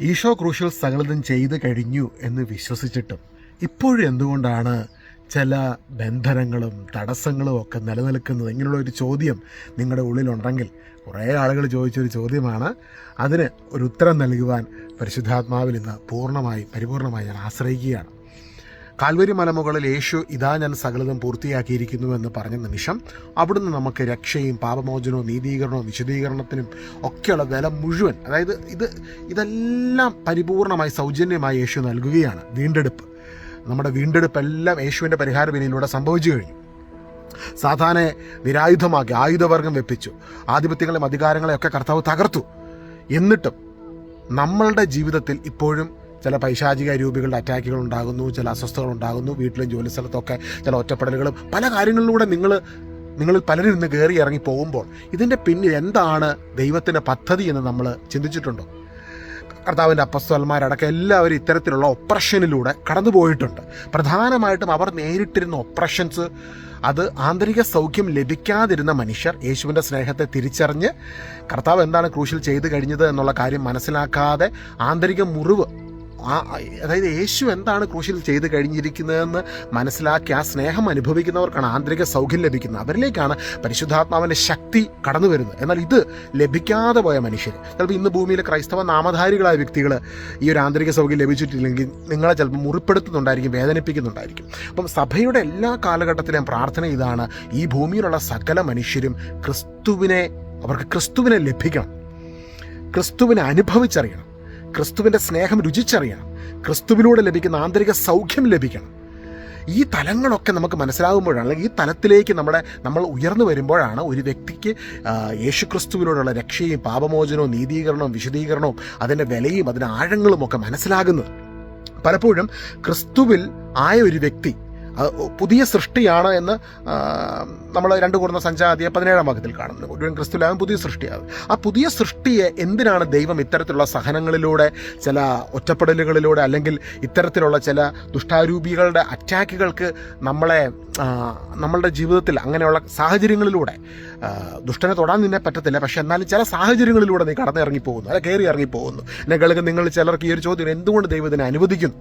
ഈശോ ക്രൂശിൽ സകലതും ചെയ്തു കഴിഞ്ഞു എന്ന് വിശ്വസിച്ചിട്ടും ഇപ്പോഴും എന്തുകൊണ്ടാണ് ചില ബന്ധനങ്ങളും തടസ്സങ്ങളും ഒക്കെ നിലനിൽക്കുന്നത്? ഇങ്ങനെയുള്ള ഒരു ചോദ്യം നിങ്ങളുടെ ഉള്ളിലുണ്ടെങ്കിൽ കുറേ ആളുകൾ ചോദിച്ചൊരു ചോദ്യമാണ്. അതിന് ഒരു ഉത്തരം നൽകുവാൻ പരിശുദ്ധാത്മാവിൽ ഇന്ന് പൂർണമായി പരിപൂർണമായി ഞാൻ ആശ്രയിക്കുകയാണ്. കാൽവരി മലമുകളിൽ യേശു ഇതാ ഞാൻ സകലതും പൂർത്തിയാക്കിയിരിക്കുന്നു എന്ന് പറഞ്ഞ നിമിഷം അവിടുന്ന് നമുക്ക് രക്ഷയും പാപമോചനവും നീതീകരണവും വിശദീകരണത്തിനും ഒക്കെയുള്ള വില മുഴുവൻ അതായത് ഇത് ഇതെല്ലാം പരിപൂർണമായി സൗജന്യമായി യേശു നൽകുകയാണ്. വീണ്ടെടുപ്പ്. നമ്മുടെ വീണ്ടെടുപ്പ് എല്ലാം യേശുവിന്റെ പരിഹാര വിനയിലൂടെ സംഭവിച്ചു കഴിഞ്ഞു. സാധാരണ നിരായുധമാക്കി ആയുധവർഗം വെപ്പിച്ചു. ആധിപത്യങ്ങളെയും അധികാരങ്ങളെയും ഒക്കെ കർത്താവ് തകർത്തു. എന്നിട്ടും നമ്മളുടെ ജീവിതത്തിൽ ഇപ്പോഴും ചില പൈശാചിക രൂപികളുടെ അറ്റാക്കുകൾ ഉണ്ടാകുന്നു ചില അസ്വസ്ഥതകൾ ഉണ്ടാകുന്നു വീട്ടിലും ജോലി സ്ഥലത്തൊക്കെ ചില ഒറ്റപ്പെടലുകളും പല കാര്യങ്ങളിലൂടെ നിങ്ങൾ നിങ്ങളിൽ പലരും ഇന്ന് കയറി ഇറങ്ങി പോകുമ്പോൾ ഇതിന്റെ പിന്നിൽ എന്താണ് ദൈവത്തിന്റെ പദ്ധതി എന്ന് നമ്മൾ ചിന്തിച്ചിട്ടുണ്ടോ? കർത്താവിന്റെ അപ്പസ്വന്മാരടക്കം എല്ലാവരും ഇത്തരത്തിലുള്ള ഒപ്രഷനിലൂടെ കടന്നു പോയിട്ടുണ്ട്. പ്രധാനമായിട്ടും അവർ നേരിട്ടിരുന്ന ഒപ്രഷൻസ് അത് ആന്തരിക സൗഖ്യം ലഭിക്കാതിരുന്ന മനുഷ്യർ യേശുവിന്റെ സ്നേഹത്തെ തിരിച്ചറിഞ്ഞ് കർത്താവ് എന്താണ് ക്രൂശിൽ ചെയ്തു കഴിഞ്ഞത് എന്നുള്ള കാര്യം മനസ്സിലാക്കാതെ ആന്തരിക മുറിവ് ആ അതായത് യേശു എന്താണ് ക്രൂശിൽ ചെയ്ത് കഴിഞ്ഞിരിക്കുന്നതെന്ന് മനസ്സിലാക്കി ആ സ്നേഹം അനുഭവിക്കുന്നവർക്കാണ് ആന്തരിക സൗഖ്യം ലഭിക്കുന്നത്. അവരിലേക്കാണ് പരിശുദ്ധാത്മാവിന്റെ ശക്തി കടന്നു വരുന്നത്. എന്നാൽ ഇത് ലഭിക്കാതെ പോയ മനുഷ്യർ ചിലപ്പോൾ ഇന്ന് ഭൂമിയിലെ ക്രൈസ്തവ നാമധാരികളായ വ്യക്തികൾ ഈ ഒരു ആന്തരിക സൗഖ്യം ലഭിച്ചിട്ടില്ലെങ്കിൽ നിങ്ങളെ ചിലപ്പോൾ മുറിപ്പെടുത്തുന്നുണ്ടായിരിക്കും വേദനിപ്പിക്കുന്നുണ്ടായിരിക്കും. അപ്പം സഭയുടെ എല്ലാ കാലഘട്ടത്തിലെയും പ്രാർത്ഥന ഇതാണ് ഈ ഭൂമിയിലുള്ള സകല മനുഷ്യരും ക്രിസ്തുവിനെ അവർക്ക് ക്രിസ്തുവിനെ ലഭിക്കണം. ക്രിസ്തുവിനെ അനുഭവിച്ചറിയണം. ക്രിസ്തുവിന്റെ സ്നേഹം രുചിച്ചറിയണം. ക്രിസ്തുവിലൂടെ ലഭിക്കുന്ന ആന്തരിക സൗഖ്യം ലഭിക്കണം. ഈ തലങ്ങളൊക്കെ നമുക്ക് മനസ്സിലാകുമ്പോഴാണ് അല്ലെങ്കിൽ ഈ തലത്തിലേക്ക് നമ്മുടെ നമ്മൾ ഉയർന്നു വരുമ്പോഴാണ് ഒരു വ്യക്തിക്ക് യേശു യേശുക്രിസ്തുവിനോടുള്ള രക്ഷയും പാപമോചനവും നീതീകരണവും വിശദീകരണവും അതിന്റെ വിലയും അതിന്റെ ആഴങ്ങളും ഒക്കെ മനസ്സിലാകുന്നത്. പലപ്പോഴും ക്രിസ്തുവിൽ ആയ ഒരു വ്യക്തി പുതിയ സൃഷ്ടിയാണ് എന്ന് നമ്മൾ രണ്ട് കൂടുന്ന സഞ്ചാതിയെ പതിനേഴാം ഭാഗത്തിൽ കാണുന്നു. ഒരുവൻ ക്രിസ്തുലാകും പുതിയ സൃഷ്ടിയാകും. ആ പുതിയ സൃഷ്ടിയെ എന്തിനാണ് ദൈവം ഇത്തരത്തിലുള്ള സഹനങ്ങളിലൂടെ ചില ഒറ്റപ്പെടലുകളിലൂടെ അല്ലെങ്കിൽ ഇത്തരത്തിലുള്ള ചില ദുഷ്ടാരൂപികളുടെ അറ്റാക്കുകൾക്ക് നമ്മളെ നമ്മളുടെ ജീവിതത്തിൽ അങ്ങനെയുള്ള സാഹചര്യങ്ങളിലൂടെ ദുഷ്ടനെ തൊടാൻ നിന്നെ പറ്റത്തില്ല. പക്ഷെ എന്നാലും ചില സാഹചര്യങ്ങളിലൂടെ നീ കടന്നിറങ്ങിപ്പോകുന്നു പോകുന്നു അല്ല കയറി ഇറങ്ങിപ്പോകുന്നു എന്നെ കേൾക്കുന്ന നിങ്ങൾ ചിലർക്ക് ഈ ഒരു ചോദ്യം എന്തുകൊണ്ട് ദൈവത്തിനെ അനുവദിക്കുന്നു?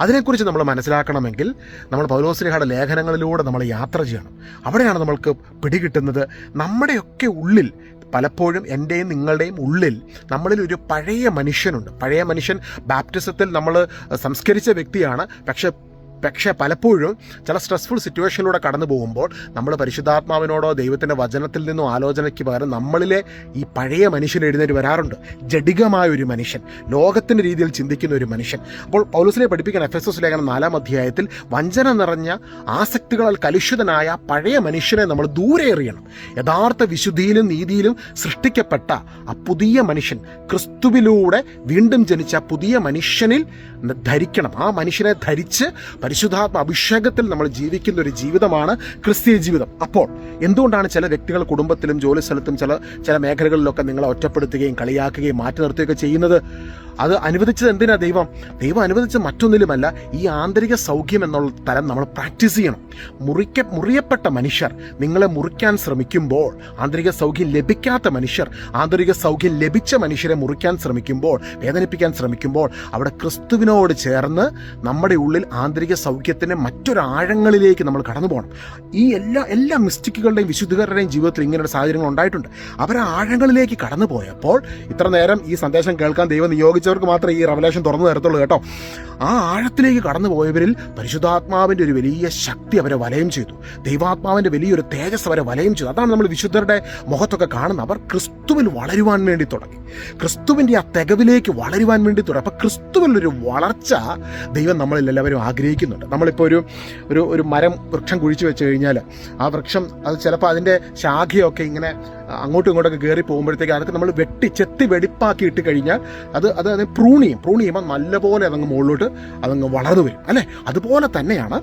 അതിനെക്കുറിച്ച് നമ്മൾ മനസ്സിലാക്കണമെങ്കിൽ നമ്മൾ പൗലോസ്ലിഹയുടെ ലേഖനങ്ങളിലൂടെ നമ്മൾ യാത്ര ചെയ്യണം. അവിടെയാണ് നമ്മൾക്ക് പിടികിട്ടുന്നത്. നമ്മുടെയൊക്കെ ഉള്ളിൽ പലപ്പോഴും എന്റെയും നിങ്ങളുടെയും ഉള്ളിൽ നമ്മളിൽ ഒരു പഴയ മനുഷ്യനുണ്ട്. പഴയ മനുഷ്യൻ ബാപ്റ്റിസത്തിൽ നമ്മൾ സംസ്കരിച്ച വ്യക്തിയാണ്. പക്ഷെ പക്ഷേ പലപ്പോഴും ചില സ്ട്രെസ്ഫുൾ സിറ്റുവേഷനിലൂടെ കടന്നു പോകുമ്പോൾ നമ്മൾ പരിശുദ്ധാത്മാവിനോടോ ദൈവത്തിന്റെ വചനത്തിൽ നിന്നോ ആലോചനയ്ക്ക് പകരം നമ്മളിലെ ഈ പഴയ മനുഷ്യൻ എഴുന്നേറ്റ് വരാറുണ്ട്. ജഡികമായ ഒരു മനുഷ്യൻ ലോകത്തിന്റെ രീതിയിൽ ചിന്തിക്കുന്ന ഒരു മനുഷ്യൻ. അപ്പോൾ പൗലസിനെ പഠിപ്പിക്കുന്ന എഫ് എസ് എസ് ലേഖനം നാലാം അധ്യായത്തിൽ വഞ്ചന നിറഞ്ഞ ആസക്തികളാൽ കലുഷിതനായ പഴയ മനുഷ്യനെ നമ്മൾ ദൂരെ എറിയണം. യഥാർത്ഥ വിശുദ്ധിയിലും നീതിയിലും സൃഷ്ടിക്കപ്പെട്ട ആ പുതിയ മനുഷ്യൻ ക്രിസ്തുവിലൂടെ വീണ്ടും ജനിച്ച പുതിയ മനുഷ്യനിൽ ധരിക്കണം. ആ മനുഷ്യനെ ധരിച്ച് പരിശുദ്ധാത്മ അഭിഷേകത്തിൽ നമ്മൾ ജീവിക്കുന്ന ഒരു ജീവിതമാണ് ക്രിസ്തീയ ജീവിതം. അപ്പോൾ എന്തുകൊണ്ടാണ് ചില വ്യക്തികൾ കുടുംബത്തിലും ജോലി സ്ഥലത്തും ചില ചില മേഖലകളിലൊക്കെ നിങ്ങളെ ഒറ്റപ്പെടുത്തുകയും കളിയാക്കുകയും മാറ്റി നിർത്തുകയൊക്കെ ചെയ്യുന്നത്? അത് അനുവദിച്ചത് എന്തിനാ ദൈവം? ദൈവം അനുവദിച്ച മറ്റൊന്നിലുമല്ല ഈ ആന്തരിക സൗഖ്യം എന്നുള്ള തരം നമ്മൾ പ്രാക്ടീസ് ചെയ്യണം. മുറിക്ക മുറിയപ്പെട്ട മനുഷ്യർ നിങ്ങളെ മുറിക്കാൻ ശ്രമിക്കുമ്പോൾ ആന്തരിക സൗഖ്യം ലഭിക്കാത്ത മനുഷ്യർ ആന്തരിക സൗഖ്യം ലഭിച്ച മനുഷ്യരെ മുറിക്കാൻ ശ്രമിക്കുമ്പോൾ വേദനിപ്പിക്കാൻ ശ്രമിക്കുമ്പോൾ അവിടെ ക്രിസ്തുവിനോട് ചേർന്ന് നമ്മുടെ ഉള്ളിൽ ആന്തരിക സൗഖ്യത്തിന്റെ മറ്റൊരു ആഴങ്ങളിലേക്ക് നമ്മൾ കടന്നു പോകണം. ഈ എല്ലാ എല്ലാ മിസ്റ്റിക്കുകളുടെയും വിശുദ്ധകരുടെയും ജീവിതത്തിൽ ഇങ്ങനെയുള്ള സാഹചര്യങ്ങൾ ഉണ്ടായിട്ടുണ്ട്. അവർ ആഴങ്ങളിലേക്ക് കടന്നു പോയപ്പോൾ ഇത്ര നേരം ഈ സന്ദേശം കേൾക്കാൻ ദൈവം നിയോഗിച്ചവർക്ക് മാത്രമേ ഈ റവലേഷൻ തുറന്നു തരത്തുള്ളൂ കേട്ടോ. ആ ആഴത്തിലേക്ക് കടന്നു പോയവരിൽ പരിശുദ്ധാത്മാവിന്റെ ഒരു വലിയ ശക്തി അവരെ വലയം ചെയ്തു. ദൈവാത്മാവിന്റെ വലിയൊരു തേജസ് അവരെ വലയം ചെയ്തു. അതാണ് നമ്മൾ വിശുദ്ധരുടെ മുഖത്തൊക്കെ കാണുന്നത്. അവർ ക്രിസ്തുവിൽ വളരുവാൻ വേണ്ടി തുടങ്ങി. ക്രിസ്തുവിന്റെ ആ തികവിലേക്ക് വളരുവാൻ വേണ്ടി തുടങ്ങി. അപ്പോൾ ക്രിസ്തുവിലൊരു വളർച്ച ദൈവം നമ്മളിൽ എല്ലാവരും ആഗ്രഹിക്കുന്നുണ്ട്. നമ്മളിപ്പോൾ ഒരു ഒരു ഒരു മരം വൃക്ഷം കുഴിച്ചു വെച്ച് കഴിഞ്ഞാൽ ആ വൃക്ഷം അത് ചിലപ്പോൾ അതിന്റെ ശാഖയൊക്കെ ഇങ്ങനെ അങ്ങോട്ടും ഇങ്ങോട്ടൊക്കെ കയറി പോകുമ്പോഴത്തേക്ക് അതൊക്കെ നമ്മൾ വെട്ടി ചെത്തി വെടിപ്പാക്കി ഇട്ട് കഴിഞ്ഞാൽ അത് അത് അത് പ്രൂൺ ചെയ്യും പ്രൂൺ ചെയ്യുമ്പോൾ നല്ലപോലെ അതങ്ങ് മുകളിലോട്ട് അതങ്ങ് വളർന്നു വരും. അല്ലേ? അതുപോലെ തന്നെയാണ്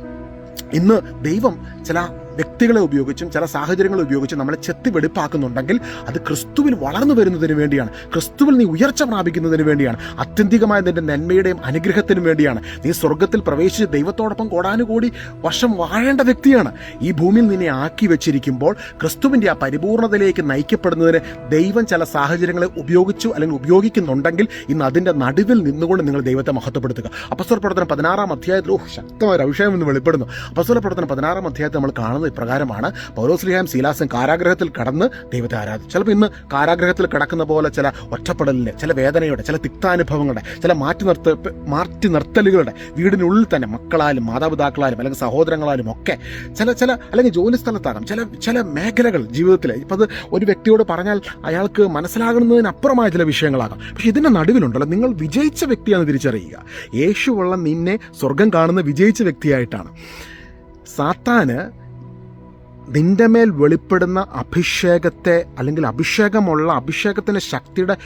ഇന്ന് ദൈവം ചില വ്യക്തികളെ ഉപയോഗിച്ചും ചില സാഹചര്യങ്ങൾ ഉപയോഗിച്ചും നമ്മളെ ചെത്തി വെടിപ്പാക്കുന്നുണ്ടെങ്കിൽ അത് ക്രിസ്തുവിൽ വളർന്നു വരുന്നതിന് വേണ്ടിയാണ്. ക്രിസ്തുവിൽ നീ ഉയർച്ച പ്രാപിക്കുന്നതിന് വേണ്ടിയാണ്. അത്യന്തികമായ നിന്റെ നന്മയുടെയും അനുഗ്രഹത്തിനും വേണ്ടിയാണ്. നീ സ്വർഗത്തിൽ പ്രവേശിച്ച് ദൈവത്തോടൊപ്പം കോടാനുകൂടി വർഷം വാഴേണ്ട വ്യക്തിയാണ്. ഈ ഭൂമിയിൽ നിന്നെ ആക്കി വെച്ചിരിക്കുമ്പോൾ ക്രിസ്തുവിന്റെ ആ പരിപൂർണതയിലേക്ക് നയിക്കപ്പെടുന്നതിന് ദൈവം ചില സാഹചര്യങ്ങളെ ഉപയോഗിച്ചു അല്ലെങ്കിൽ ഉപയോഗിക്കുന്നുണ്ടെങ്കിൽ ഇന്ന് അതിന്റെ നടുവിൽ നിന്നുകൊണ്ട് നിങ്ങൾ ദൈവത്തെ മഹത്വപ്പെടുത്തുക. അപ്പസ്വല പ്രവർത്തനം പതിനാറാം അധ്യായത്തിൽ ഓ ശക്തമായ ഒരു അഭിഷേകം എന്ന് വെളിപ്പെടുന്നു. അപ്പസ്വല പ്രവർത്തനം പതിനാറാം അധ്യായത്തിൽ നമ്മൾ കാണുന്നത് ഇപ്രകാരമാണ്. പൗലോസ്ലിഹാം സീലാസം കാരാഗ്രഹത്തിൽ കടന്ന് ദൈവത്തെ ആരാധിച്ചു. ചിലപ്പോൾ ഇന്ന് കാരാഗ്രഹത്തിൽ കിടക്കുന്ന പോലെ ചില ഒറ്റപ്പെടലിന്റെ ചില വേദനയുടെ ചില തിക്താനുഭവങ്ങളുടെ ചില മാറ്റി നിർത്ത മാറ്റി നിർത്തലുകളുടെ വീടിനുള്ളിൽ തന്നെ മക്കളാലും മാതാപിതാക്കളാലും അല്ലെങ്കിൽ സഹോദരങ്ങളാലും ഒക്കെ ചില ചില അല്ലെങ്കിൽ ജോലി സ്ഥലത്താകാം ചില ചില മേഖലകൾ ജീവിതത്തിൽ ഇപ്പം അത് ഒരു വ്യക്തിയോട് പറഞ്ഞാൽ അയാൾക്ക് മനസ്സിലാകുന്നതിനപ്പുറമായ ചില വിഷയങ്ങളാകാം. പക്ഷേ ഇതിന്റെ നടുവിലുണ്ടല്ലോ നിങ്ങൾ വിജയിച്ച വ്യക്തിയാണ് തിരിച്ചറിയുക. യേശുവുള്ള നിന്നെ സ്വർഗം കാണുന്ന വിജയിച്ച വ്യക്തിയായിട്ടാണ്. സാത്താന് നിന്റെ മേൽ വെളിപ്പെടുന്ന അഭിഷേകത്തെ അല്ലെങ്കിൽ അഭിഷേകമുള്ള അഭിഷേകത്തിന്റെ ശക്തിയുടെ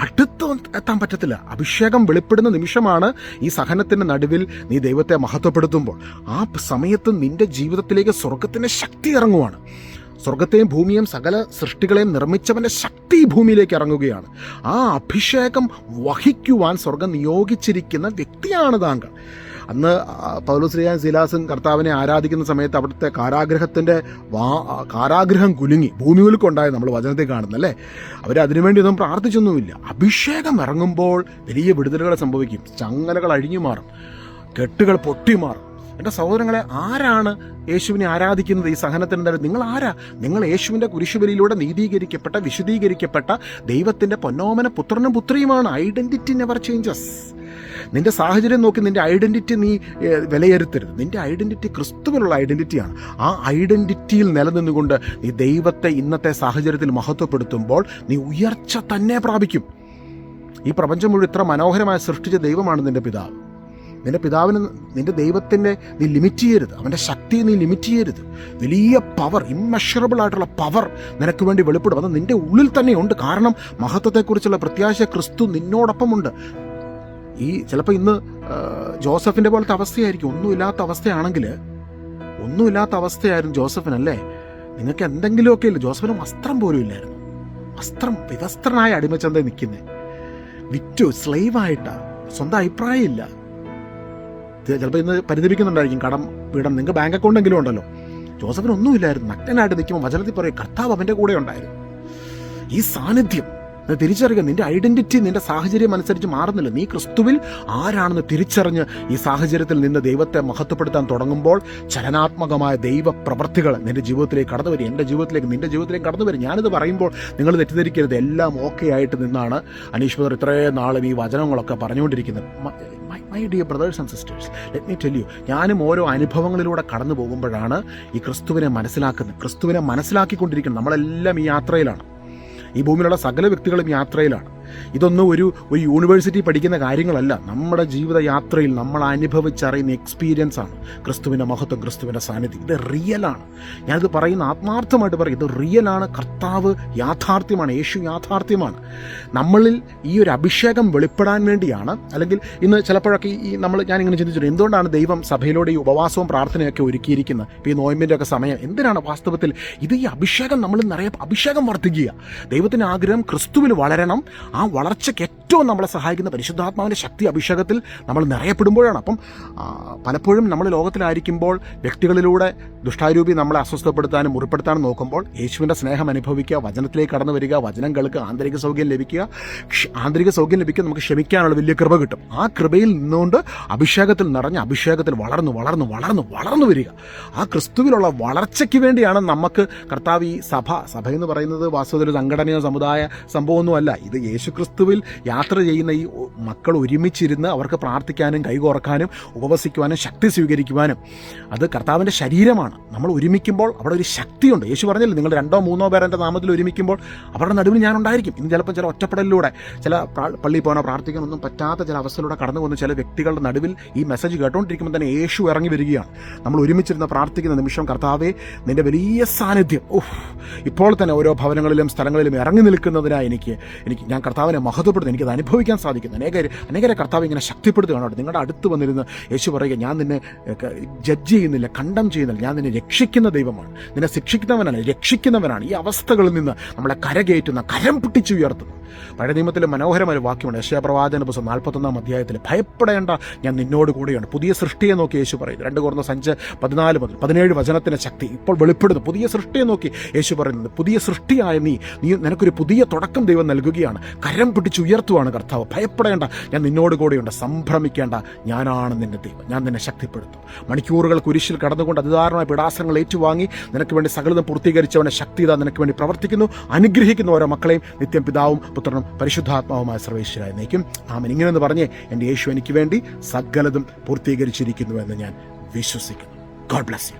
അടുത്ത് എത്താൻ പറ്റത്തില്ല. അഭിഷേകം വെളിപ്പെടുന്ന നിമിഷമാണ് ഈ സഹനത്തിന്റെ നടുവിൽ നീ ദൈവത്തെ മഹത്വപ്പെടുത്തുമ്പോൾ. ആ സമയത്ത് നിന്റെ ജീവിതത്തിലേക്ക് സ്വർഗത്തിന്റെ ശക്തി ഇറങ്ങുവാണ്. സ്വർഗത്തെയും ഭൂമിയും സകല സൃഷ്ടികളെയും നിർമ്മിച്ചവന്റെ ശക്തി ഭൂമിയിലേക്ക് ഇറങ്ങുകയാണ്. ആ അഭിഷേകം വഹിക്കുവാൻ സ്വർഗം നിയോഗിച്ചിരിക്കുന്ന വ്യക്തിയാണ് താങ്കൾ. അന്ന് പൗലോശ്രീയാൻ ശിലാസൻ കർത്താവിനെ ആരാധിക്കുന്ന സമയത്ത് അവിടുത്തെ കാരാഗ്രഹത്തിന്റെ വാ കാരാഗ്രഹം കുലുങ്ങി. ഭൂമി ഭൂമിയിൽക്കുണ്ടായത് നമ്മൾ വചനത്തിൽ കാണുന്നല്ലേ അവർ അതിനുവേണ്ടി ഒന്നും പ്രാർത്ഥിച്ചൊന്നുമില്ല. അഭിഷേകം ഇറങ്ങുമ്പോൾ വലിയ വിടുതലുകൾ സംഭവിക്കും. ചങ്ങലകൾ അഴിഞ്ഞു മാറും. കെട്ടുകൾ പൊട്ടിമാറും എന്റെ സഹോദരങ്ങളെ ആരാണ് യേശുവിനെ ആരാധിക്കുന്നത്? ഈ സഹനത്തിന്റെ നിങ്ങൾ ആരാ? നിങ്ങൾ യേശുവിന്റെ കുരിശുബലിയിലൂടെ നീതീകരിക്കപ്പെട്ട വിശദീകരിക്കപ്പെട്ട ദൈവത്തിന്റെ പൊന്നോമന പുത്രനും പുത്രിയുമാണ്. ഐഡന്റിറ്റി നെവർ ചേഞ്ചസ് നിന്റെ സാഹചര്യം നോക്കി നിന്റെ ഐഡന്റിറ്റി നീ വിലയിരുത്തരുത്. നിന്റെ ഐഡന്റിറ്റി ക്രിസ്തുവിലുള്ള ഐഡന്റിറ്റിയാണ്. ആ ഐഡന്റിറ്റിയിൽ നിലനിന്നുകൊണ്ട് നീ ദൈവത്തെ ഇന്നത്തെ സാഹചര്യത്തിൽ മഹത്വപ്പെടുത്തുമ്പോൾ നീ ഉയർച്ച തന്നെ പ്രാപിക്കും. ഈ പ്രപഞ്ചം മുഴുവൻ ഇത്ര മനോഹരമായി സൃഷ്ടിച്ച ദൈവമാണ് നിന്റെ പിതാവ്. നിന്റെ പിതാവിന് നിന്റെ ദൈവത്തിന്റെ നീ ലിമിറ്റ് ചെയ്യരുത്. അവന്റെ ശക്തിയെ നീ ലിമിറ്റ് ചെയ്യരുത്. വലിയ പവർ ഇമ്മഷറബിൾ ആയിട്ടുള്ള പവർ നിനക്ക് വേണ്ടി വെളിപ്പെടും. അത് നിന്റെ ഉള്ളിൽ തന്നെയുണ്ട്. കാരണം മഹത്വത്തെക്കുറിച്ചുള്ള പ്രത്യാശ ക്രിസ്തു നിന്നോടൊപ്പമുണ്ട്. ഈ ചിലപ്പോൾ ഇന്ന് ജോസഫിന്റെ പോലത്തെ അവസ്ഥയായിരിക്കും. ഒന്നുമില്ലാത്ത അവസ്ഥയാണെങ്കിൽ ഒന്നുമില്ലാത്ത അവസ്ഥയായിരുന്നു ജോസഫിനല്ലേ? നിങ്ങൾക്ക് എന്തെങ്കിലുമൊക്കെ ഇല്ല. ജോസഫിന് വസ്ത്രം പോലും ഇല്ലായിരുന്നു. വസ്ത്രം വിവസ്ത്രനായ അടിമച്ചന്തയിൽ നിൽക്കുന്നത് വിറ്റു സ്ലൈവായിട്ടാണ് സ്വന്തം അഭിപ്രായം ഇല്ല ചിലപ്പോൾ ഇന്ന് പരിതപിക്കുന്നുണ്ടായിരിക്കും. കടം വീടം നിങ്ങൾക്ക് ബാങ്ക് അക്കൗണ്ട് എങ്കിലും ഉണ്ടല്ലോ. ജോസഫിന് ഒന്നുമില്ലായിരുന്നു നഗ്നനായിട്ട് നിൽക്കുമ്പോൾ വചനത്തിൽ പറയും കർത്താവ് അവന്റെ കൂടെ ഉണ്ടായിരുന്നു. ഈ സാന്നിധ്യം. നീ തിരിച്ചറിയുക. നിന്റെ ഐഡന്റിറ്റി നിന്റെ സാഹചര്യം അനുസരിച്ച് മാറുന്നില്ല. നീ ക്രിസ്തുവിൽ ആരാണെന്ന് തിരിച്ചറിഞ്ഞ് ഈ സാഹചര്യത്തിൽ നിന്ന് ദൈവത്തെ മഹത്വപ്പെടുത്താൻ തുടങ്ങുമ്പോൾ ചലനാത്മകമായ ദൈവ പ്രവൃത്തികൾ നിന്റെ ജീവിതത്തിലേക്ക് കടന്നു വരും. എന്റെ ജീവിതത്തിലേക്ക് നിന്റെ ജീവിതത്തിലേക്ക് കടന്നു വരും. ഞാനിത് പറയുമ്പോൾ നിങ്ങൾ തെറ്റിദ്ധരിക്കരുത്. എല്ലാം ഓക്കെ ആയിട്ട് നിന്നാണ് അനീഷ് ബദർ ഇത്രയും നാളും ഈ വചനങ്ങളൊക്കെ പറഞ്ഞുകൊണ്ടിരിക്കുന്നത്. My dear brothers and sisters let me tell you ഞാനും ഓരോ അനുഭവങ്ങളിലൂടെ കടന്നു പോകുമ്പോഴാണ് ഈ ക്രിസ്തുവിനെ മനസ്സിലാക്കുന്നത്. ക്രിസ്തുവിനെ മനസ്സിലാക്കിക്കൊണ്ടിരിക്കുന്നത്. നമ്മളെല്ലാം ഈ യാത്രയിലാണ്. ഈ ഭൂമിയിലുള്ള സകല വ്യക്തികളും യാത്രയിലാണ്. ഇതൊന്നും ഒരു ഒരു യൂണിവേഴ്സിറ്റി പഠിക്കുന്ന കാര്യങ്ങളല്ല. നമ്മുടെ ജീവിതയാത്രയിൽ നമ്മൾ അനുഭവിച്ചറിയുന്ന എക്സ്പീരിയൻസ് ആണ്. ക്രിസ്തുവിന്റെ മഹത്വം ക്രിസ്തുവിന്റെ സാന്നിധ്യം. ഇത് റിയലാണ് ഞാനിത് പറയുന്ന ആത്മാർത്ഥമായിട്ട് പറയും. ഇത് റിയലാണ് കർത്താവ് യാഥാർത്ഥ്യമാണ്. യേശു യാഥാർത്ഥ്യമാണ്. നമ്മളിൽ ഈ ഒരു അഭിഷേകം വെളിപ്പെടാൻ വേണ്ടിയാണ്. അല്ലെങ്കിൽ ഇന്ന് ചിലപ്പോഴൊക്കെ ഈ നമ്മൾ ഞാനിങ്ങനെ ചിന്തിച്ചിട്ടുണ്ട്. എന്തുകൊണ്ടാണ് ദൈവം സഭയിലൂടെ ഈ ഉപവാസവും പ്രാർത്ഥനയൊക്കെ ഒരുക്കിയിരിക്കുന്നത്? ഇപ്പോൾ ഈ നോയമ്പിന്റെ ഒക്കെ സമയം. എന്തിനാണ് വാസ്തവത്തിൽ ഇത് ഈ അഭിഷേകം നമ്മൾ നിറയെ അഭിഷേകം വർദ്ധിക്കുക? ദൈവത്തിന്റെ ആഗ്രഹം ക്രിസ്തുവിൽ വളരണം. ആ വളർച്ചയ്ക്ക് ഏറ്റവും നമ്മളെ സഹായിക്കുന്ന പരിശുദ്ധാത്മാവിന്റെ ശക്തി അഭിഷേകത്തിൽ നമ്മൾ നിറയപ്പെടുമ്പോഴാണ്. അപ്പം പലപ്പോഴും നമ്മൾ ലോകത്തിലായിരിക്കുമ്പോൾ വ്യക്തികളിലൂടെ ദുഷ്ടാരൂപി നമ്മളെ അസ്വസ്ഥപ്പെടുത്താനും മുറിപ്പെടുത്താനും നോക്കുമ്പോൾ യേശുവിന്റെ സ്നേഹം അനുഭവിക്കുക വചനത്തിലേക്ക് കടന്നു വരിക വചനം കേൾക്കുക ആന്തരിക സൗഖ്യം ലഭിക്കുക ആന്തരിക സൗഖ്യം ലഭിക്കുക നമുക്ക് ക്ഷമിക്കാനുള്ള വലിയ കൃപ കിട്ടും. ആ കൃപയിൽ നിന്നുകൊണ്ട് അഭിഷേകത്തിൽ നിറഞ്ഞ് അഭിഷേകത്തിൽ വളർന്നു വളർന്നു വളർന്നു വളർന്നു വരിക. ആ ക്രിസ്തുവിലുള്ള വളർച്ചയ്ക്ക് വേണ്ടിയാണ് നമുക്ക് കർത്താവ് ഈ സഭ സഭ എന്ന് പറയുന്നത് വാസ്തവത്തിൽ ഒരു സംഘടനയോ സമുദായ സംഭവമൊന്നുമല്ല. ഇത് യേശു ക്രിസ്തുവിൽ യാത്ര ചെയ്യുന്ന ഈ മക്കൾ ഒരുമിച്ചിരുന്ന് അവർക്ക് പ്രാർത്ഥിക്കാനും കൈകോർക്കാനും ഉപവസിക്കുവാനും ശക്തി സ്വീകരിക്കുവാനും അത് കർത്താവിന്റെ ശരീരമാണ്. നമ്മൾ ഒരുമിക്കുമ്പോൾ അവിടെ ഒരു ശക്തിയുണ്ട്. യേശു പറഞ്ഞില്ലേ നിങ്ങൾ രണ്ടോ മൂന്നോ പേർ എന്റെ നാമത്തിൽ ഒരുമിക്കുമ്പോൾ അവരുടെ നടുവിൽ ഞാൻ ഉണ്ടായിരിക്കും ഇന്ന് ചിലപ്പോൾ ചില ഒറ്റപ്പെടലിലൂടെ ചില പ്രാ- പള്ളിയിൽ പോകാനോ പ്രാർത്ഥിക്കാനൊന്നും പറ്റാത്ത ചില അവസ്ഥയിലൂടെ കടന്നു പോകുന്ന ചില വ്യക്തികളുടെ നടുവിൽ ഈ മെസ്സേജ് കേട്ടുകൊണ്ടിരിക്കുമ്പോൾ തന്നെ യേശു ഇറങ്ങി വരികയാണ്. നമ്മൾ ഒരുമിച്ചിരുന്ന് പ്രാർത്ഥിക്കുന്ന നിമിഷം കർത്താവെ നിന്റെ വലിയ സാന്നിധ്യം ഓഹ് ഇപ്പോൾ തന്നെ ഓരോ ഭവനങ്ങളിലും സ്ഥലങ്ങളിലും ഇറങ്ങി നിൽക്കുന്നതിനായി എനിക്ക് എനിക്ക് ഞാൻ കർത്താവിനെ മഹത്വപ്പെടുന്നു എനിക്കത് അനുഭവിക്കാൻ സാധിക്കുന്നു. അനേകർ അനേകരെ കർത്താവ് ഇങ്ങനെ ശക്തിപ്പെടുത്തുകയാണ് നിങ്ങളുടെ അടുത്ത് വന്നിരുന്ന് യേശു പറയുക ഞാൻ നിന്നെ ജഡ്ജ് ചെയ്യുന്നില്ല കണ്ടം ചെയ്യുന്നില്ല. ഞാൻ നിന്നെ രക്ഷിക്കുന്ന ദൈവമാണ്. നിന്നെ ശിക്ഷിക്കുന്നവനല്ല രക്ഷിക്കുന്നവനാണ്. ഈ അവസ്ഥകളിൽ നിന്ന് നമ്മളെ കരകയറ്റുന്ന കരം പിടിച്ചുയർത്തുന്നു പഴയ നിയമത്തിൽ മനോഹരമായ ഒരു വാക്യമുണ്ട്. യശയ പ്രവാചന പുസ്തകം നാൽപ്പത്തൊന്നാം അധ്യായത്തിൽ ഭയപ്പെടേണ്ട ഞാൻ നിന്നോട് കൂടെയാണ് പുതിയ സൃഷ്ടിയെ നോക്കി യേശു പറയുന്നു. രണ്ട് കുറഞ്ഞ സഞ്ച് പതിനാല് മുതൽ പതിനേഴ് വചനത്തിന്റെ ശക്തി ഇപ്പോൾ വെളിപ്പെടുന്നു. പുതിയ സൃഷ്ടിയെ നോക്കി യേശു പറയുന്നത് പുതിയ സൃഷ്ടിയായ നീ നീ നിനക്കൊരു പുതിയ തുടക്കം ദൈവം നൽകുകയാണ്. കരം പിടിച്ച് ഉയർത്തുവാണ് കർത്താവ്. ഭയപ്പെടേണ്ട ഞാൻ നിന്നോട് കൂടെയുണ്ട്. സംഭ്രമിക്കേണ്ട ഞാനാണ് നിന്റെ ദൈവം. ഞാൻ നിന്നെ ശക്തിപ്പെടുത്തും. മണിക്കൂറുകൾ കുരിശിൽ കടന്നുകൊണ്ട് അതിദാരണമായ പിടാസങ്ങൾ ഏറ്റുവാങ്ങി നിനക്ക് വേണ്ടി സകലതും പൂർത്തീകരിച്ചവനെ ശക്തി ഇതാ നിനക്ക് വേണ്ടി പ്രവർത്തിക്കുന്നു. അനുഗ്രഹിക്കുന്ന ഓരോ മക്കളെയും നിത്യം പിതാവും പുത്രനും പരിശുദ്ധാത്മാവുമായ സർവേശ്വരായി നയിക്കും ആമൻ. ഇങ്ങനെയെന്ന് പറഞ്ഞ് എന്റെ യേശു എനിക്ക് വേണ്ടി സകലതും പൂർത്തീകരിച്ചിരിക്കുന്നു എന്ന് ഞാൻ വിശ്വസിക്കുന്നു. God bless you